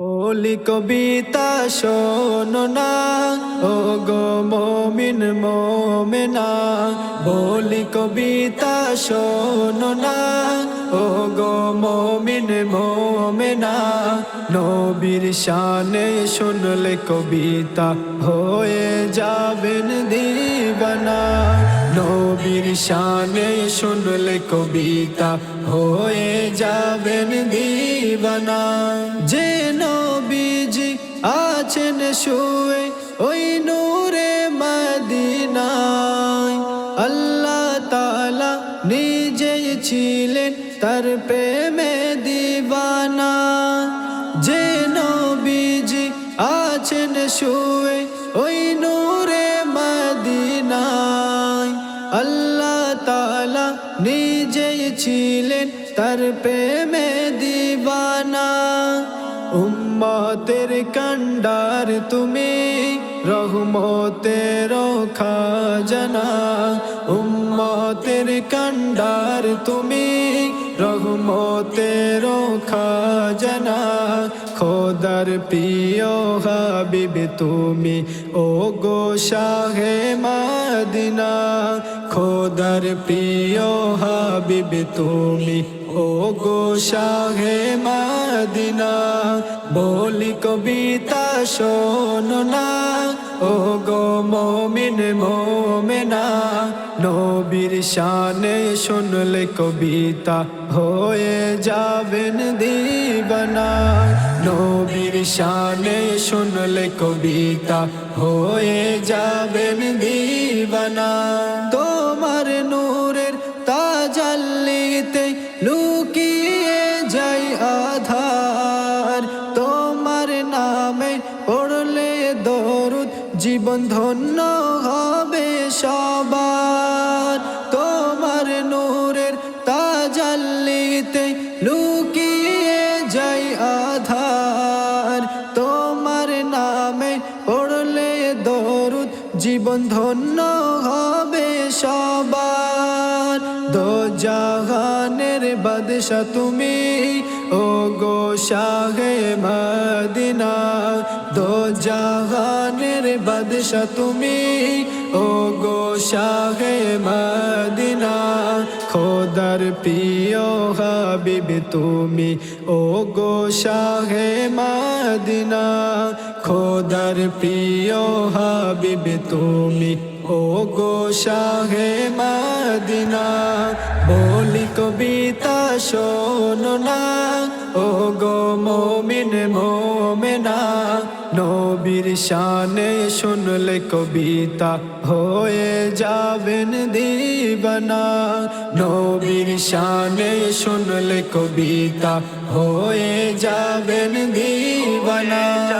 বলি কবিতা শোনো না ও গো মমিন মোমেনা। বলি কবিতা শোনো না ও গো মমিন মোমেনা। নবীর শানে শুনলে কবিতা হয়ে যাবেন দিবানা। শানে শুনলে কবিতা, হয়ে যাবেন দিবানা। যে নবীজি আছেন শুয়ে, ওই নূরে মদিনায়। আল্লাহ তালা নিজেই ছিলেন তার প্রেমে দিবানা। যে নবীজি আছেন শুয়ে নিজেই ছিলেন তার প্রেমে দিবানা। উম্মতের কান্ডার তুমি রহমতের খাজনা। উম্মতের কান্ডার তুমি রহমতের খাজনা। খোদার প্রিয় হাবিব, তুমি ও গো শাহে মাদিনা। খোদার প্রিয় হাবিব, তুমি ও গো শাহে মাদিনা। বলি কবিতা শোনো না ও গো মমিন, মোমেনা, নবীর শানে শুনলে কবিতা হয়ে যাবেন দিবানা। নবীর শানে শুনলে কবিতা হয়ে যাবেন দিবানা। তোমার নূরের তাজাল্লিতে লুকিয়ে জীবন ধন্য হবে সবার। তোমার নূরের তাজাল্লিতে লুকিয়ে যাই আধার। জীবন ধন্য হবে সবার। দো জাহানের বাদশা তুমি ও গো শাহে মদিনা। দো জাহানের বাদশা তুমি ও গো শাহে মদিনা। খোদার প্রিয় হাবিব, তুমি ও গো শাহে মদিনা। খোদার প্রিয় হাবিব, তুমি ও গো শাহে মদিনা। বলি কবিতা শোনো না ও গো মমিন মোমেনা। নবীর শানে শুনলে কবিতা হয়ে যাবেন দিবানা। নবীর শানে শুনলে কবিতা হয়ে যাবেন দিবানা।